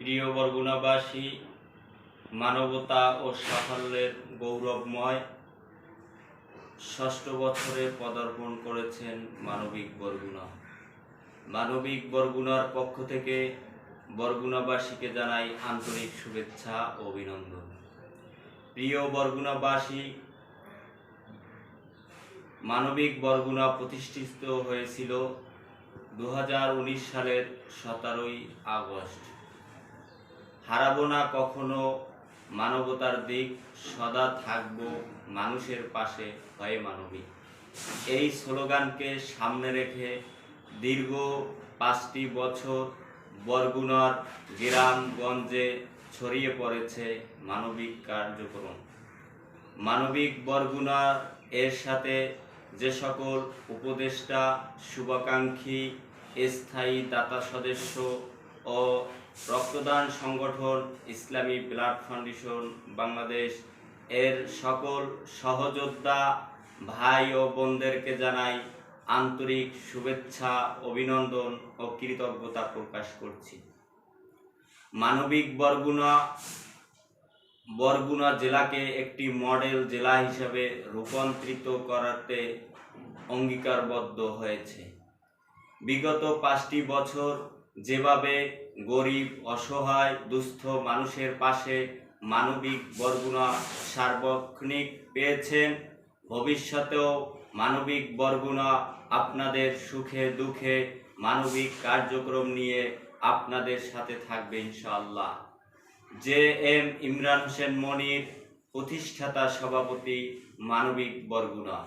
প্রিয় বরগুনাবাসী, মানবতা ও সাফল্যের গৌরবময় ষষ্ঠ বছরে পদার্পণ করেছেন মানবিক বরগুনা। মানবিক বরগুনার পক্ষ থেকে বরগুনাবাসীকে জানাই আন্তরিক শুভেচ্ছা ও অভিনন্দন। প্রিয় বরগুনাবাসী, মানবিক বরগুনা প্রতিষ্ঠিত হয়েছিল দু হাজার উনিশ সালের সতেরোই আগস্ট। হারাবো না কখনো। মানবতার দিক সদা থাকব মানুষের পাশে, হয়ে মানবিক। এই স্লোগানকে সামনে রেখে দীর্ঘ পাঁচটি বছর বরগুনার গ্রামগঞ্জে ছড়িয়ে পড়েছে মানবিক কার্যক্রম। মানবিক বরগুনা এর সাথে যে সকল উপদেষ্টা, শুভাকাঙ্ক্ষী, স্থায়ী দাতা সদস্য ও রক্তদান সংগঠন ইসলামী ব্লাড ফাউন্ডেশন বাংলাদেশ। এর সকল সহযোদ্ধা ভাই ও বোনদেরকে জানাই আন্তরিক শুভেচ্ছা, অভিনন্দন ও কৃতজ্ঞতা প্রকাশ করছি। মানবিক বরগুনা বরগুনা জেলাকে একটি মডেল জেলা হিসাবে রূপান্তরিত করাতে অঙ্গীকারবদ্ধ হয়েছে। বিগত পাঁচটি বছর যেভাবে গরিব, অসহায়, দুস্থ মানুষের পাশে মানবিক বরগুনা সার্বক্ষণিক পেয়েছেন, ভবিষ্যতেও মানবিক বরগুনা আপনাদের সুখে দুঃখে মানবিক কার্যক্রম নিয়ে আপনাদের সাথে থাকবে ইনশাআল্লাহ। জে এম ইমরান হোসেন মনির প্রতিষ্ঠাতা সভাপতি মানবিক বরগুনা।